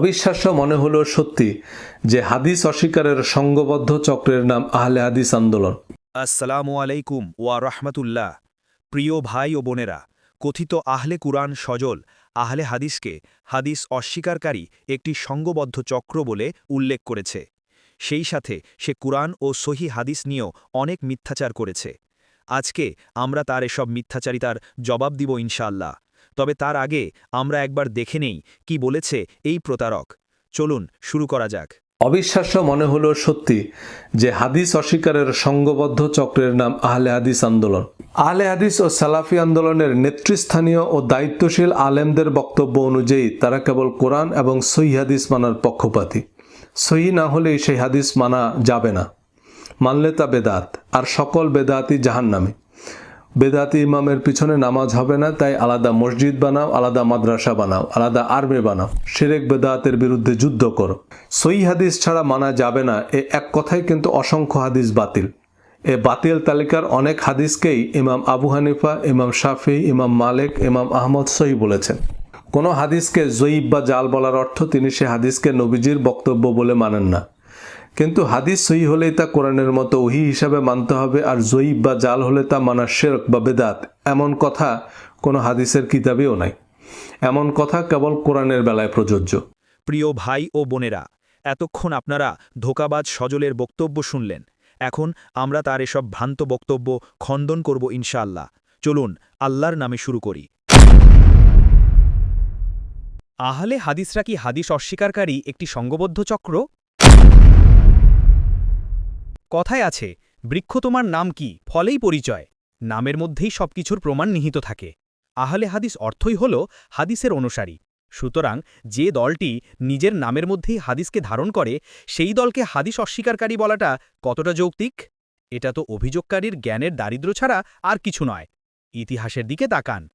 অবিশ্বাস্য মনে হলো সত্যি যে হাদিস অস্বীকারের সংঘবদ্ধ চক্রের নাম আহলে হাদিস আন্দোলন। আসসালামু আলাইকুম ওয়া রহমতুল্লাহ। প্রিয় ভাই ও বোনেরা, কথিত আহলে কুরআন সজল, আহলে হাদিসকে হাদিস অস্বীকারী একটি সঙ্গবদ্ধ চক্র বলে উল্লেখ করেছে। সেই সাথে সে কুরআন ও সহি হাদিস নিয়েও অনেক মিথ্যাচার করেছে। আজকে আমরা তার এসব মিথ্যাচারিতার জবাব দিব ইনশাআল্লাহ। তবে তার আগে আমরা একবার দেখে নেই কি বলেছে এই প্রতারক। চলুন শুরু করা যাক। অবিশ্বাস্য মনে হলো সত্যি যে হাদিস অস্বীকারের সংঘবদ্ধ চক্রের নাম আহলে হাদিস আন্দোলন। আহলে হাদিস ও সালাফি আন্দোলনের নেতৃস্থানীয় ও দায়িত্বশীল আলেমদের বক্তব্য অনুযায়ী তারা কেবল কোরআন এবং সহি হাদিস মানার পক্ষপাতী। সহি না হলেই সেই হাদিস মানা যাবে না। মানলে তা বেদাত, আর সকল বেদাতি জাহান্নামে। বেদাতি ইমামের পিছনে নামাজ হবে না, তাই আলাদা মসজিদ বানাও, আলাদা মাদ্রাসা বানাও, আলাদা আর্মি বানাও। সেরেক বেদাতের বিরুদ্ধে যুদ্ধ করো। সই হাদিস ছাড়া মানা যাবে না, এ এক কথায় কিন্তু অসংখ্য হাদিস বাতিল। এ বাতিল তালিকার অনেক হাদিসকেই ইমাম আবু হানিফা, ইমাম শাফি, ইমাম মালিক, ইমাম আহমদ সহি বলেছেন। কোনো হাদিসকে জয়ীব বা জাল বলার অর্থ তিনি সে হাদিসকে নবীজির বক্তব্য বলে মানেন না। কিন্তু হাদিস সহি হলেই তা কোরআনের মতো ওহি হিসাবে মানতে হবে, আর জয়ীব বা জাল হলে তা মানা শেরক বা বেদাত। এমন কথা কোনো হাদিসের কিতাবেও নাই। এমন কথা কেবল কোরআনের বেলায় প্রযোজ্য। প্রিয় ভাই ও বোনেরা, এতক্ষণ আপনারা ধোকাবাজ সজলের বক্তব্য শুনলেন। এখন আমরা তার এসব ভ্রান্ত বক্তব্য খণ্ডন করব ইনশাআল্লাহ। চলুন আল্লাহর নামে শুরু করি। আহলে হাদিসরা কি হাদিস অস্বীকারী একটি সঙ্গবদ্ধ চক্র? কথায় আছে, বৃক্ষ তোমার নাম কি, ফলেই পরিচয়। নামের মধ্যেই সবকিছুর প্রমাণ নিহিত থাকে। আহলে হাদিস অর্থই হল হাদিসের অনুসারী। সুতরাং যে দলটি নিজের নামের মধ্যেই হাদিসকে ধারণ করে, সেই দলকে হাদিস অস্বীকারী বলাটা কতটা যৌক্তিক? এটা তো অভিযোগকারীর জ্ঞানের দারিদ্র ছাড়া আর কিছু নয়। ইতিহাসের দিকে তাকান।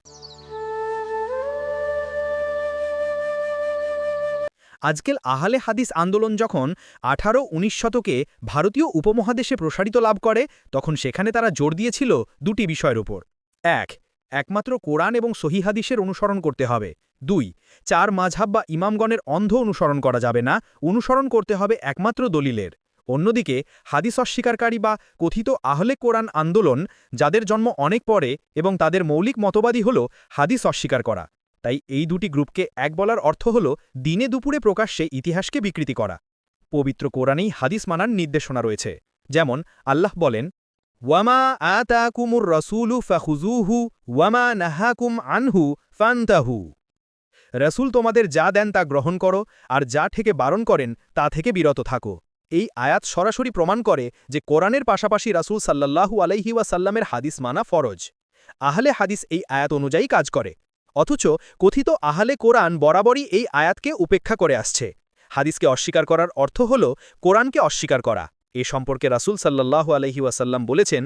আজকের আহলে হাদিস আন্দোলন যখন আঠারো উনিশ শতকে ভারতীয় উপমহাদেশে প্রসারিত লাভ করে, তখন সেখানে তারা জোর দিয়েছিল দুটি বিষয়ের উপর। এক, একমাত্র কোরআন এবং সহি হাদিসের অনুসরণ করতে হবে। দুই, চার মাঝহাব বা ইমামগণের অন্ধ অনুসরণ করা যাবে না, অনুসরণ করতে হবে একমাত্র দলিলের। অন্যদিকে, হাদিস অস্বীকারী বা কথিত আহলে কোরআন আন্দোলন, যাদের জন্ম অনেক পরে এবং তাদের মৌলিক মতবাদী হল হাদিস অস্বীকার করা। তাই এই দুটি গ্রুপকে এক বলার অর্থ হল দিনে দুপুরে প্রকাশ্যে ইতিহাসকে বিকৃতি করা। পবিত্র কোরআনেই হাদিস মানার নির্দেশনা রয়েছে। যেমন, আল্লাহ বলেন, ওয়ামা আতাকুমুর রসুলু ফাহুজুহু ওয়ামা নাহাকুম আনহু ফান্তাহু। রসুল তোমাদের যা দেন তা গ্রহণ করো, আর যা থেকে বারণ করেন তা থেকে বিরত থাকো। এই আয়াত সরাসরি প্রমাণ করে যে কোরআনের পাশাপাশি রাসুল সাল্লাহু আলাইহি ওয়াসাল্লামের হাদিস মানা ফরজ। আহলে হাদিস এই আয়াত অনুযায়ী কাজ করে। অথচ কথিত আহলে কোরআন বরাবরই এই আয়াতকে উপেক্ষা করে আসছে। হাদিসকে অস্বীকার করার অর্থ হল কোরআনকে অস্বীকার করা। এ সম্পর্কে রাসুল সাল্লাহু আলহি ওয়াসাল্লাম বলেছেন,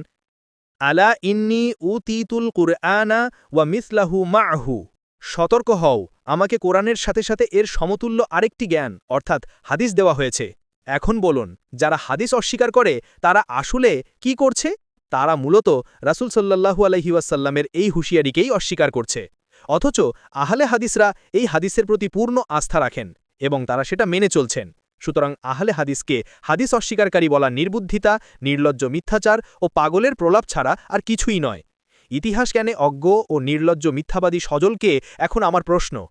আলা ইন্নি উতিতুল কুরআনা ওয়া মিসলাহু মাহু। সতর্ক হও, আমাকে কোরআনের সাথে সাথে এর সমতুল্য আরেকটি জ্ঞান, অর্থাৎ হাদিস দেওয়া হয়েছে। এখন বলুন, যারা হাদিস অস্বীকার করে, তারা আসলে কি করছে? তারা মূলত রাসুল সাল্লাহু আলহিউসাল্লামের এই হুঁশিয়ারিকেই অস্বীকার করছে। অথচ আহলে হাদিসরা এই হাদিসের প্রতি পূর্ণ আস্থা রাখেন এবং তারা সেটা মেনে চলছেন। সুতরাং আহলে হাদিসকে হাদিস অস্বীকারী বলা নির্বুদ্ধিতা, নির্লজ্জ মিথ্যাচার ও পাগলের প্রলাপ ছাড়া আর কিছুই নয়। ইতিহাস জ্ঞানে অজ্ঞ ও নির্লজ্জ মিথ্যাবাদী সজলকে এখন আমার প্রশ্ন।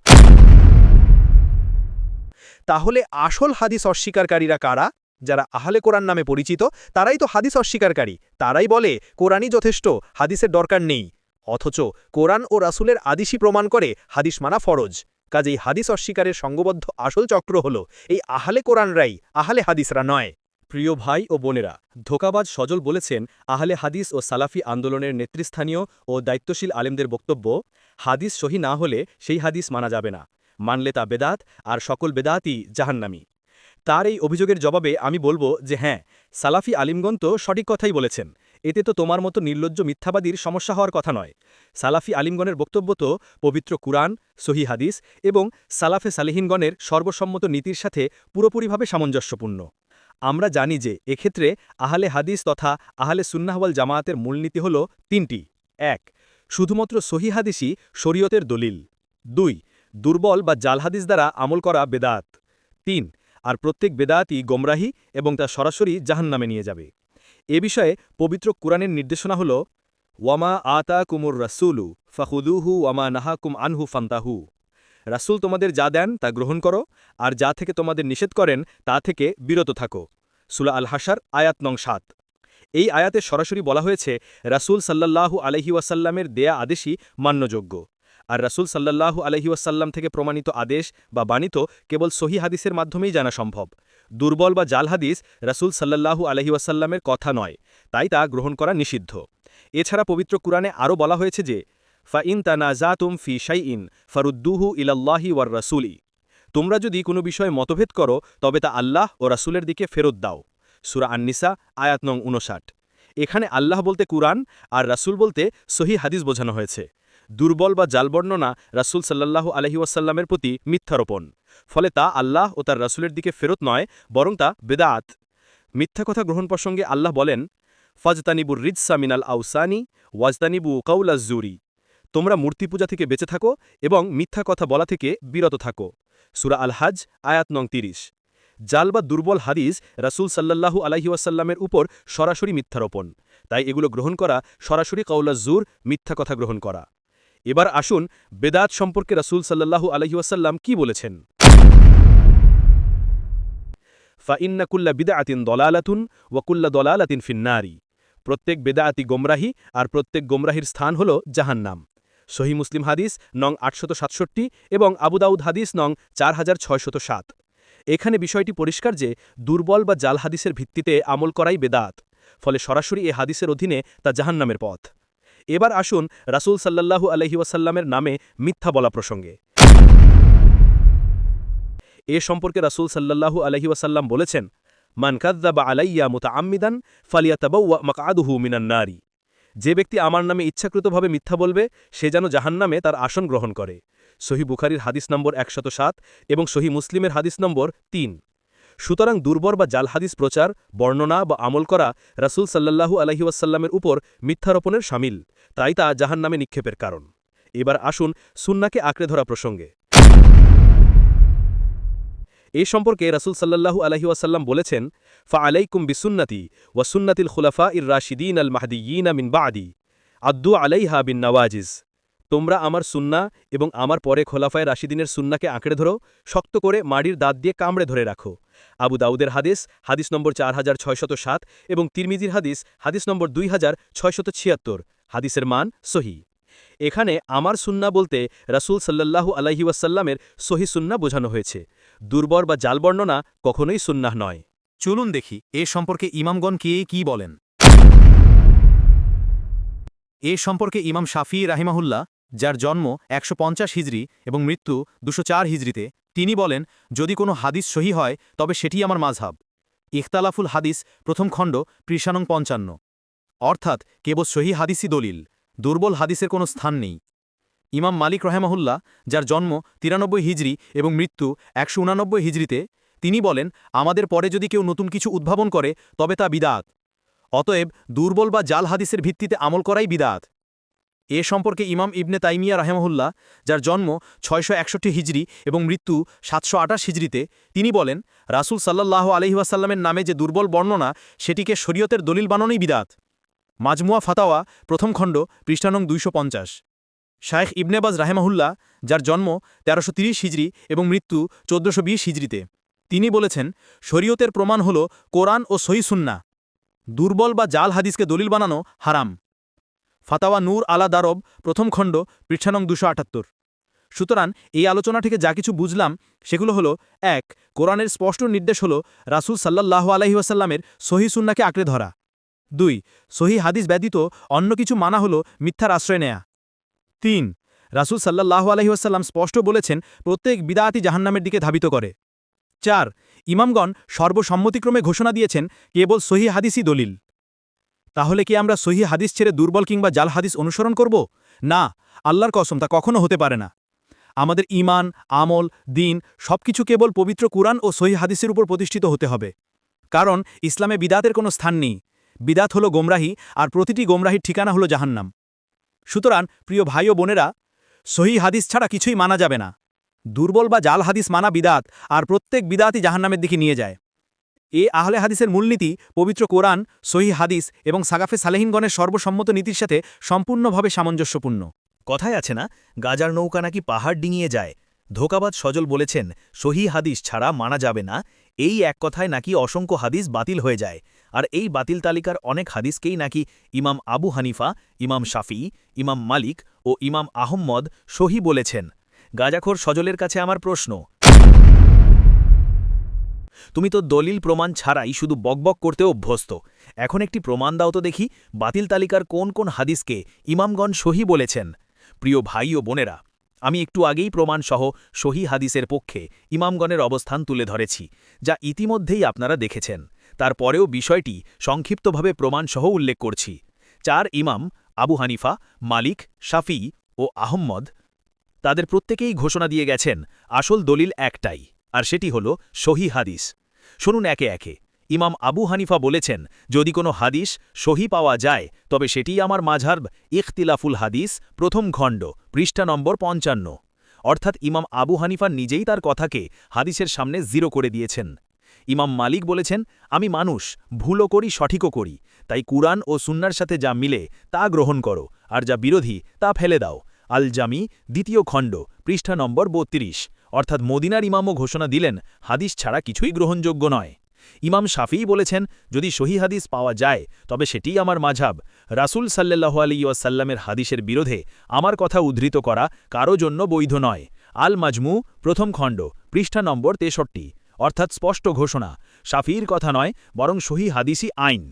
তাহলে আসল হাদিস অস্বীকারীরা কারা? যারা আহলে কোরআন নামে পরিচিত, তারাই তো হাদিস অস্বীকারী। তারাই বলে, কোরআনই যথেষ্ট, হাদিসের দরকার নেই। অথচ কোরআন ও রাসুলের আদিশি প্রমাণ করে হাদিস মানা ফরজ। কাজেই হাদিস অস্বীকারের সঙ্গবদ্ধ আসল চক্র হল এই আহলে কোরআনরাই আহলে হাদিসরা নয়। প্রিয় ভাই ও বোনেরা, ধোকাবাজ সজল বলেছেন, আহলে হাদিস ও সালাফি আন্দোলনের নেতৃস্থানীয় ও দায়িত্বশীল আলেমদের বক্তব্য, হাদিস সহি না হলে সেই হাদিস মানা যাবে না। মানলে তা বেদাত আর সকল বেদাতই জাহান্নামি। তার এই অভিযোগের জবাবে আমি বলব যে হ্যাঁ সালাফি আলিমগণ তো সঠিক কথাই বলেছেন। এতে তো তোমার মতো নির্লজ্জ মিথ্যাবাদীর সমস্যা হওয়ার কথা নয়। সালাফি আলিমগণের বক্তব্য তো পবিত্র কুরআন, সহি হাদিস এবং সালাফে সালিহিনগণের সর্বসম্মত নীতির সাথে পুরোপুরিভাবে সামঞ্জস্যপূর্ণ। আমরা জানি যে এক্ষেত্রে আহলে হাদিস তথা আহলে সুন্নাহওয়াল জামায়াতের মূলনীতি হল তিনটি। এক, শুধুমাত্র সহি হাদিসই শরীয়তের দলিল। দুই, দুর্বল বা জাল হাদিস দ্বারা আমল করা বেদাত। তিন, আর প্রত্যেক বেদাতই গোমরাহি এবং তা সরাসরি জাহান্নামে নিয়ে যাবে। এ বিষয়ে পবিত্র কুরআনের নির্দেশনা হল, ওয়ামা আতা কুমুর রাসুলু ফাহুদুহু ওয়ামা নাহাকুম আনহু ফান্তাহু। রাসূল তোমাদের যা দেন তা গ্রহণ করো, আর যা থেকে তোমাদের নিষেধ করেন তা থেকে বিরত থাকো। সুলা আল হাসার আয়াত নং সাত। এই আয়াতে সরাসরি বলা হয়েছে, রাসূল সাল্লাল্লাহু আলহি ওয়াসাল্লামের দেয়া আদেশই মান্যযোগ্য। আর রাসূল সাল্লাল্লাহু আলহি ওয়াসাল্লাম থেকে প্রমাণিত আদেশ বা বাণিত কেবল সহি হাদিসের মাধ্যমেই জানা সম্ভব। দুর্বল বা জাল হাদিস রাসূল সাল্লাল্লাহু আলহি ওয়াসাল্লামের কথা নয়, তাই তা গ্রহণ করা নিষিদ্ধ। এছাড়া পবিত্র কুরআনে আরও বলা হয়েছে যে, ফা ইন তানাজাতুম ফি শাইইন ফারুদ্দুহু ইলাল্লাহি ওয়ার রাসূলি। তোমরা যদি কোনো বিষয়ে মতভেদ করো, তবে তা আল্লাহ ও রাসূলের দিকে ফেরত দাও। সুরা আন্নিসা, আয়াত নং উনষাট এখানে আল্লাহ বলতে কুরআন আর রাসূল বলতে সহি হাদিস বোঝানো হয়েছে। দুর্বল বা জাল বর্ণনা রাসূল সাল্লাল্লাহু আলহি ওয়াসাল্লামের প্রতি মিথ্যারোপণ। ফলে তা আল্লাহ ও তার রাসূলের দিকে ফেরত নয়, বরং তা বেদাত। মিথ্যা কথা গ্রহণ প্রসঙ্গে আল্লাহ বলেন ফজতানিবুর রিজসা মিনাল আউসানি ওয়াজতানিবু জুরি। তোমরা মূর্তি পূজা থেকে বেঁচে থাকো এবং মিথ্যা কথা বলা থেকে বিরত থাকো। সুরা আল হাজ আয়াত নং তিরিশ। জাল বা দুর্বল হাদিস রাসূল সাল্লাল্লাহু আলাইহি ওয়াসাল্লামের উপর সরাসরি মিথ্যারোপণ। তাই এগুলো গ্রহণ করা সরাসরি কৌলা জুর, মিথ্যা কথা গ্রহণ করা। এবার আসুন বেদাত সম্পর্কে রাসূল সাল্লাল্লাহু আলাইহি ওয়াসাল্লাম কি বলেছেন। ফাইন্না কুল্লা বিদাআতিন দলালাতুন ওয়াকুল্লা দলালাতিন ফিন্নারি। প্রত্যেক বেদাআতি গোমরাহি আর প্রত্যেক গোমরাহির স্থান হল জাহান্নাম। সহি মুসলিম হাদিস নং আটশত সাতষট্টি এবং আবুদাউদ হাদিস নং চার হাজার ছয়শত সাত। এখানে বিষয়টি পরিষ্কার যে দুর্বল বা জাল হাদিসের ভিত্তিতে আমল করাই বেদাত ফলে সরাসরি এ হাদিসের অধীনে তা জাহান্নামের পথ। এবার আসুন রাসূল সাল্লাল্লাহু আলহি ওয়াসাল্লামের নামে মিথ্যা বলা প্রসঙ্গে। এ সম্পর্কে রাসূল সাল্লাল্লাহু আলহি ওয়াসাল্লাম বলেছেন, মান কাদ্দাবা আলাইয়া মুতা আম্মিদান ফালিয়াতাবাউয়া মাকআদুহু মিনান নারি। যে ব্যক্তি আমার নামে ইচ্ছাকৃতভাবে মিথ্যা বলবে, সে যেন জাহান্নামে তার আসন গ্রহণ করে। সহি বুখারির হাদিস নম্বর একশত সাত এবং সহি মুসলিমের হাদিস নম্বর তিন। সুতরাং দুর্বর বা জাল হাদিস প্রচার, বর্ণনা বা আমল করা রাসূল সাল্লাল্লাহু আলহি ওয়াসাল্লামের উপর মিথ্যারোপণের সামিল। তাই তা জাহান্নামে নিক্ষেপের কারণ। এবার আসুন সুন্নাকে আঁকড়ে ধরা প্রসঙ্গে। এ সম্পর্কে রাসূল সাল্লাল্লাহু আলহি ওয়াসাল্লাম বলেছেন ফা আলাইকুম বিসুন্নতি ওয়াসুন্নাতিল খুলাফা ইর রাশিদিন আল মাহদিয়িনা মিন বাদি। আদ্দু আলাইহা বিন নওয়াজিজ। তোমরা আমার সুন্না এবং আমার পরে খোলাফায় রাশিদিনের সুন্নাকে আঁকড়ে ধরো, শক্ত করে মাড়ির দাঁত দিয়ে কামড়ে ধরে রাখো। আবু দাউদের হাদিস হাদিস নম্বর চার হাজার ছয়শত সাত এবং তিরমিজির হাদিস হাদিস নম্বর দুই হাজার ছয়শত ছিয়াত্তর। হাদিসের মান সহি। এখানে আমার সুন্না বলতে রাসূল সাল্লাল্লাহু আলাইহি ওয়াসাল্লামের সহি সুন্না বোঝানো হয়েছে। দুর্বর বা জাল বর্ণনা কখনোই সুন্নাহ নয়। চলুন দেখি, এ সম্পর্কে ইমামগণ কে কি বলেন? এ সম্পর্কে ইমাম শাফি রাহিমাহুল্লাহ, যার জন্ম একশো হিজরি এবং মৃত্যু দুশো হিজরিতে তিনি বলেন, যদি কোনো হাদিস সহি হয়, তবে সেটি আমার মাঝহাব ইখতালাফুল হাদিস, প্রথম খণ্ড পৃষানং পঞ্চান্ন। অর্থাৎ, কেবল সহি হাদিসই দলিল, দুর্বল হাদিসের কোনো স্থান নেই। ইমাম মালিক রহেমাহুল্লাহ, যার জন্ম তিরানব্বই হিজরি এবং মৃত্যু একশো উনানব্বই হিজরিতে, তিনি বলেন, আমাদের পরে যদি কেউ নতুন কিছু উদ্ভাবন করে, তবে তা বিদাত। অতএব দুর্বল বা জাল হাদিসের ভিত্তিতে আমল করাই বিদাত। এ সম্পর্কে ইমাম ইবনে তাইমিয়া রাহেমহুল্লাহ, যার জন্ম ছয়শো একষট্টি হিজরি এবং মৃত্যু সাতশো আটাশ হিজরিতে, তিনি বলেন, রাসুল সাল্লাহ আলহিহাসাল্লামের নামে যে দুর্বল বর্ণনা, সেটিকে শরীয়তের দলিল বানানোই বিদাত। মাজমুয়া ফাতাওয়া, প্রথম খণ্ড পৃষ্ঠানং দুইশো পঞ্চাশ। শায়েখ ইবনেবাজ রাহেমাহুল্লাহ, যার জন্ম তেরোশো তিরিশ হিজরি এবং মৃত্যু চোদ্দশো বিশ হিজরিতে। তিনি বলেছেন, শরীয়তের প্রমাণ হল কোরআন ও সহিসুন্না দুর্বল বা জাল হাদিসকে দলিল বানানো হারাম। ফাতাওয়া নূর আলা দারব, প্রথম খণ্ড, পৃষ্ঠানং দুশো আটাত্তর। সুতরাং এই আলোচনা থেকে যা কিছু বুঝলাম, সেগুলো হলো, এক, কোরআনের স্পষ্ট নির্দেশ হল রাসুল সাল্লাহ আলহিউসাল্লামের সহি সুন্নাকে আঁকড়ে ধরা। দুই, সহি হাদিস ব্যতীত অন্য কিছু মানা হল মিথ্যার আশ্রয় নেয়া। তিন, রাসুল সাল্লাহ আলহিউসাল্লাম স্পষ্ট বলেছেন, প্রত্যেক বিদায়াতি জাহান্নামের দিকে ধাবিত করে। চার, ইমামগণ সর্বসম্মতিক্রমে ঘোষণা দিয়েছেন, কেবল সহি হাদিসই দলিল। তাহলে কি আমরা সহি হাদিস ছেড়ে দুর্বল কিংবা জাল হাদিস অনুসরণ করব? না, আল্লাহর কসম তা কখনো হতে পারে না। আমাদের ইমান আমল, দিন সবকিছু কেবল পবিত্র কুরআন ও সহি হাদিসের উপর প্রতিষ্ঠিত হতে হবে। কারণ ইসলামে বিদাতের কোনো স্থান নেই। বিদাত হলো গোমরাহি আর প্রতিটি গোমরাহির ঠিকানা হলো জাহান্নাম। সুতরাং, প্রিয় ভাই ও বোনেরা, সহি হাদিস ছাড়া কিছুই মানা যাবে না। দুর্বল বা জাল হাদিস মানা বিদাত আর প্রত্যেক বিদাতই জাহান্নামের দিকে নিয়ে যায়। এ আহলে হাদিসের মূলনীতি, পবিত্র কোরআন সহি হাদিস এবং সাগাফে সালেহিনগণের সর্বসম্মত নীতির সাথে সম্পূর্ণভাবে সামঞ্জস্যপূর্ণ। কথায় আছে না, গাজার নৌকা নাকি পাহাড় ডিঙিয়ে যায়। ধোকাবাদ সজল বলেছেন সহি হাদিস ছাড়া মানা যাবে না, এই এক কথায় নাকি অসংখ্য হাদিস বাতিল হয়ে যায়। আর এই বাতিল তালিকার অনেক হাদিসকেই নাকি ইমাম আবু হানিফা, ইমাম শাফি, ইমাম মালিক ও ইমাম আহম্মদ সহি বলেছেন। গাজাখোর সজলের কাছে আমার প্রশ্ন তুমি তো দলিল প্রমাণ ছাড়াই শুধু বকবক করতে অভ্যস্ত। এখন একটি প্রমাণ দাও তো দেখি, বাতিল তালিকার কোন কোন হাদিসকে ইমামগণ সহি বলেছেন। প্রিয় ভাই ও বোনেরা, আমি একটু আগেই প্রমাণসহ সহি হাদিসের পক্ষে ইমামগণের অবস্থান তুলে ধরেছি, যা ইতিমধ্যেই আপনারা দেখেছেন। তারপরেও বিষয়টি সংক্ষিপ্তভাবে প্রমাণসহ উল্লেখ করছি। চার ইমাম, আবু হানিফা, মালিক, শাফি ও আহম্মদ, তাদের প্রত্যেকেই ঘোষণা দিয়ে গেছেন, আসল দলিল একটাই। আর সেটি হল সহি হাদিস। শুনুন একে একে। ইমাম আবু হানিফা বলেছেন, যদি কোনো হাদিস সহি পাওয়া যায়, তবে সেটিই আমার মাঝার ইখতিলাফুল হাদিস, প্রথম খণ্ড, পৃষ্ঠা নম্বর পঞ্চান্ন। অর্থাৎ ইমাম আবু হানিফা নিজেই তার কথাকে হাদিসের সামনে জিরো করে দিয়েছেন। ইমাম মালিক বলেছেন, আমি মানুষ, ভুলও করি, সঠিকও করি। তাই কুরআন ও সুন্নার সাথে যা মিলে, তা গ্রহণ করো, আর যা বিরোধী, তা ফেলে দাও। আল জামি দ্বিতীয় খণ্ড, পৃষ্ঠা নম্বর বত্রিশ। অর্থাৎ মদিনার ইমামও ঘোষণা দিলেন, হাদিস ছাড়া কিছুই গ্রহণযোগ্য নয়। ইমাম শাফিই বলেছেন, যদি সহি হাদিস পাওয়া যায়, তবে সেটিই আমার মাঝাব। রাসুল সাল্লাহ আলী ওয়াসাল্লামের হাদিসের বিরোধে আমার কথা উদ্ধৃত করা কারও জন্য বৈধ নয়। আল মাজমু, প্রথম খণ্ড, পৃষ্ঠা নম্বর তেষট্টি, অর্থাৎ স্পষ্ট ঘোষণা। শাফির কথা নয়, বরং সহি হাদিসই আইন।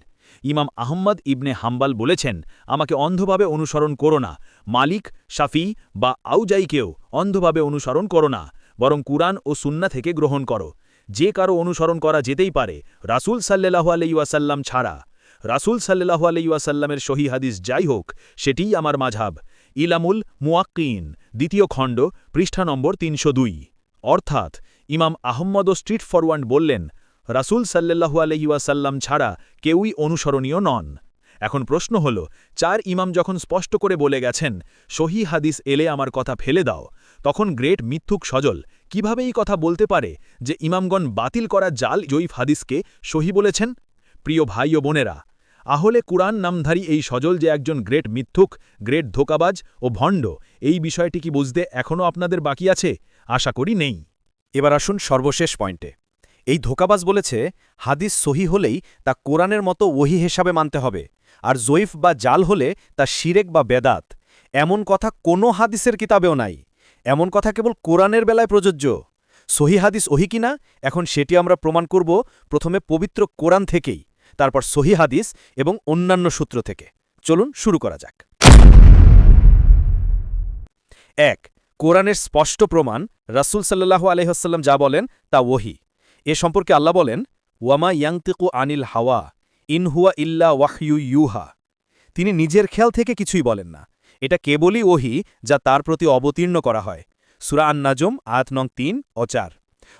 ইমাম আহম্মদ ইবনে হাম্বাল বলেছেন, আমাকে অন্ধভাবে অনুসরণ করো না। মালিক, শাফি বা আউজাইকেও অন্ধভাবে অনুসরণ করো না। বরং কুরআন ও সুন্না থেকে গ্রহণ করো। যে কারও অনুসরণ করা যেতেই পারে, রাসুল সাল্লাহু আলাইসাল্লাম ছাড়া। রাসুল সাল্লাহু আলাইসাল্লামের সহি হাদিস যাই হোক সেটিই আমার মাঝাব ইলামুল মুয়াক্কিন, দ্বিতীয় খণ্ড, পৃষ্ঠা নম্বর তিনশো দুই। অর্থাৎ, ইমাম আহম্মদ ও স্ট্রিট ফরওয়ার্ড বললেন, রাসুল সাল্লাহু আলহিউসাল্লাম ছাড়া কেউই অনুসরণীয় নন। এখন প্রশ্ন হল, চার ইমাম যখন স্পষ্ট করে বলে গেছেন, সহি হাদিস এলে আমার কথা ফেলে দাও তখন গ্রেট মিথ্যুক সজল কীভাবে এই কথা বলতে পারে যে ইমামগণ বাতিল করা জাল জয়ীফ হাদিসকে সহি বলেছেন? প্রিয় ভাই ও বোনেরা, আহলে কুরআন নামধারী এই সজল যে একজন গ্রেট মিথ্যুক, গ্রেট ধোকাবাজ ও ভণ্ড, এই বিষয়টি কি বুঝতে এখনও আপনাদের বাকি আছে? আশা করি নেই। এবার আসুন সর্বশেষ পয়েন্টে। এই ধোকাবাজ বলেছে, হাদিস সহি হলেই তা কোরআনের মতো ওহি হিসাবে মানতে হবে, আর জয়ীফ বা জাল হলে তা শিরেক বা বেদাত। এমন কথা কোনো হাদিসের কিতাবেও নাই। এমন কথা কেবল কোরআনের বেলায় প্রযোজ্য। সহি হাদিস ওহি কিনা? এখন সেটি আমরা প্রমাণ করব প্রথমে পবিত্র কোরআন থেকেই, তারপর সহি হাদিস এবং অন্যান্য সূত্র থেকে। চলুন শুরু করা যাক। এক, কোরআনের স্পষ্ট প্রমাণ, রাসুল সাল্লাহু আলহ্লাম যা বলেন তা ওহি। এ সম্পর্কে আল্লাহ বলেন, ওয়ামা ইয়াংতিকু আনিল হাওয়া ইনহুয়া ইল্লা ওয়াহইউ ইউহা। তিনি নিজের খেয়াল থেকে কিছুই বলেন না। এটা কেবলই ওহি যা তার প্রতি অবতীর্ণ করা হয়। সুরা আন্নাজম, আয়াত নং তিন ও চার।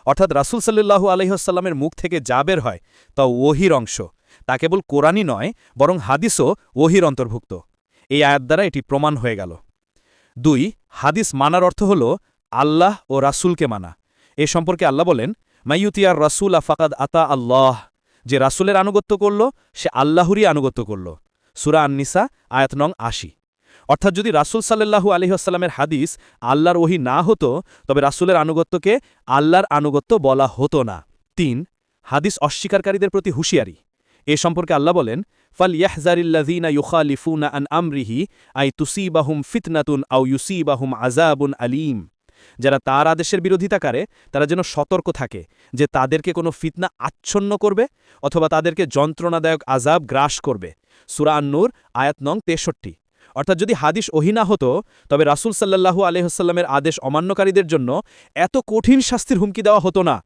অর্থাৎ রাসুল সাল্লু আলহিহাস্লামের মুখ থেকে যা বের হয়, তা ওহির অংশ। তা কেবল কোরআনই নয়, বরং হাদিসও ওহির অন্তর্ভুক্ত। এই আয়াত দ্বারা এটি প্রমাণ হয়ে গেল। দুই, হাদিস মানার অর্থ হল আল্লাহ ও রাসুলকে মানা। এ সম্পর্কে আল্লাহ বলেন মাইয়ুতিয়ার রাসুল আফাকাদ আতা আল্লাহ। যে রাসুলের আনুগত্য করল, সে আল্লাহরই আনুগত্য করল। সুরা আননিসা, আয়াত নং আশি। অর্থাৎ যদি রাসুল সাল্লাহু আলহিহাস্লামের হাদিস আল্লাহর ওহি না হতো, তবে রাসুলের আনুগত্যকে আল্লাহর আনুগত্য বলা হতো না। তিন, হাদিস অস্বীকারীদের প্রতি হুঁশিয়ারি। এ সম্পর্কে আল্লাহ বলেন ফাল ইয়াহজারিল্লাযীনা ইউখালিফুনা আন আমরিহি, আই তুসিবাহুম ফিতনাতুন আও ইউসিবাহুম আযাবুন আলীম। যারা তার আদেশের বিরোধিতা করে, তারা যেন সতর্ক থাকে যে তাদেরকে কোনো ফিতনা আচ্ছন্ন করবে অথবা তাদেরকে যন্ত্রণাদায়ক আজাব গ্রাস করবে। সুরা আন্নুর, আয়াত নং তেষট্টি। অর্থাৎ যদি হাদিস ওহিনা হতো, তবে রাসুল সাল্লাহু আলহ্লামের আদেশ অমান্যকারীদের জন্য এত কঠিন শাস্তির হুমকি দেওয়া হতো না।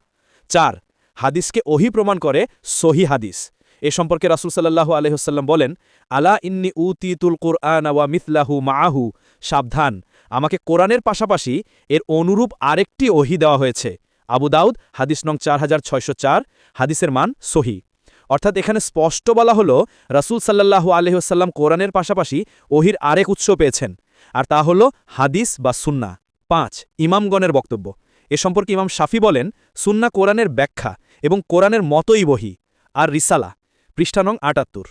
চার, হাদিসকে ওহি প্রমাণ করে সহি হাদিস। এ সম্পর্কে রাসুল সাল্লাহু আলহ্লাম বলেন, আলা ইন্নি উতিতুল কোরআন ওয়া মিথলাহু মাআহু। সাবধান, আমাকে কোরআনের পাশাপাশি এর অনুরূপ আরেকটি ওহি দেওয়া হয়েছে। আবু দাউদ, হাদিস নং চার হাজার ছয়শো চার, হাদিসের মান সহি। অর্থাৎ এখানে স্পষ্ট বলা হল রাসুল সাল্লাহু আলহিহাস্লাম কোরআনের পাশাপাশি ওহির আরেক উৎস পেয়েছেন। আর তা হল হাদিস বা সুন্না। পাঁচ, ইমামগণের বক্তব্য। এ সম্পর্কে ইমাম শাফি বলেন, সুন্না কোরআনের ব্যাখ্যা এবং কোরআনের মতোই বহি। আর রিসালা, পৃষ্ঠা নং আটাত্তর।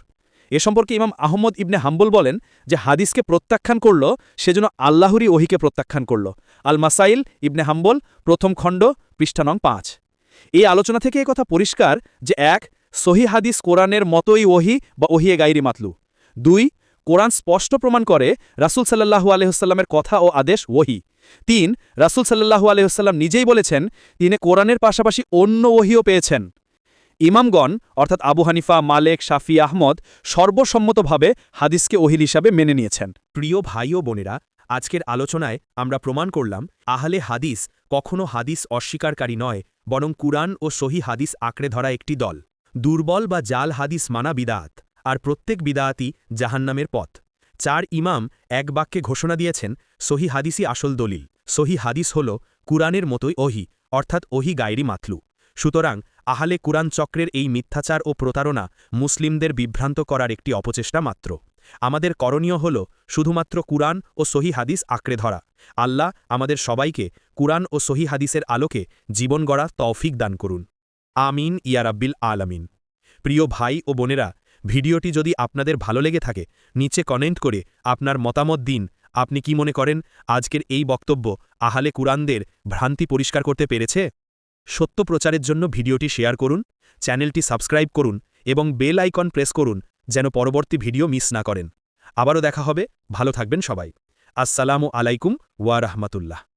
এ সম্পর্কে ইমাম আহমদ ইবনে হাম্বল বলেন যে হাদিসকে প্রত্যাখ্যান করল সেজন্য আল্লাহরই ওহিকে প্রত্যাখ্যান করল। আল মাসাইল ইবনে হাম্বল, প্রথম খণ্ড পৃষ্ঠানং পাঁচ। এই আলোচনা থেকে কথা পরিষ্কার যে, এক সহি হাদিস কোরআনের মতোই ওহি বা ওহিয়ে গাইরি মাতলু। দুই, কোরআন স্পষ্ট প্রমাণ করে রাসুল সাল্লাহু আলহিহসাল্লামের কথা ও আদেশ ওহি। তিন, রাসুল সাল্লাহু আলহিহসাল্লাম নিজেই বলেছেন, তিনি কোরআনের পাশাপাশি অন্য ওহিও পেয়েছেন। ইমামগণ, অর্থাৎ আবু হানিফা, মালেক, শাফি, আহমদ, সর্বসম্মতভাবে হাদিসকে ওহিল হিসাবে মেনে নিয়েছেন। প্রিয় ভাই ও বোনেরা, আজকের আলোচনায় আমরা প্রমাণ করলাম, আহলে হাদিস কখনো হাদিস অস্বীকারকারী নয়, বরং কুরআন ও সহি হাদিস আঁকড়ে ধরা একটি দল। দুর্বল বা জাল হাদিস মানা বিদাত, আর প্রত্যেক বিদায়াতি জাহান্নামের পথ। চার ইমাম এক বাক্যে ঘোষণা দিয়েছেন, সহি হাদিসই আসল দলিল। সহি হাদিস হল কুরআনের মতোই ওহি, অর্থাৎ ওহি গায়রি মাতলু। সুতরাং আহালে কুরআন চক্রের এই মিথ্যাচার ও প্রতারণা মুসলিমদের বিভ্রান্ত করার একটি অপচেষ্টা মাত্র। আমাদের করণীয় হল শুধুমাত্র কুরআন ও সহি হাদিস আঁকড়ে ধরা। আল্লাহ আমাদের সবাইকে কুরআন ও সহি হাদিসের আলোকে জীবন গড়া তৌফিক দান করুন। আমিন ইয়ারাব্বিল আলামিন। প্রিয় ভাই ও বোনেরা, ভিডিওটি যদি আপনাদের ভালো লেগে থাকে, নিচে কমেন্ট করে আপনার মতামত দিন। আপনি কি মনে করেন, আজকের এই বক্তব্য আহালে কুরআনদের ভ্রান্তি পরিষ্কার করতে পেরেছে? সত্য প্রচারের জন্য ভিডিওটি শেয়ার করুন, চ্যানেলটি সাবস্ক্রাইব করুন এবং বেল আইকন প্রেস করুন যেন পরবর্তী ভিডিও মিস না করেন। আবারও দেখা হবে, ভালো থাকবেন সবাই। আসসালামু আলাইকুম ওয়া রাহমাতুল্লাহ।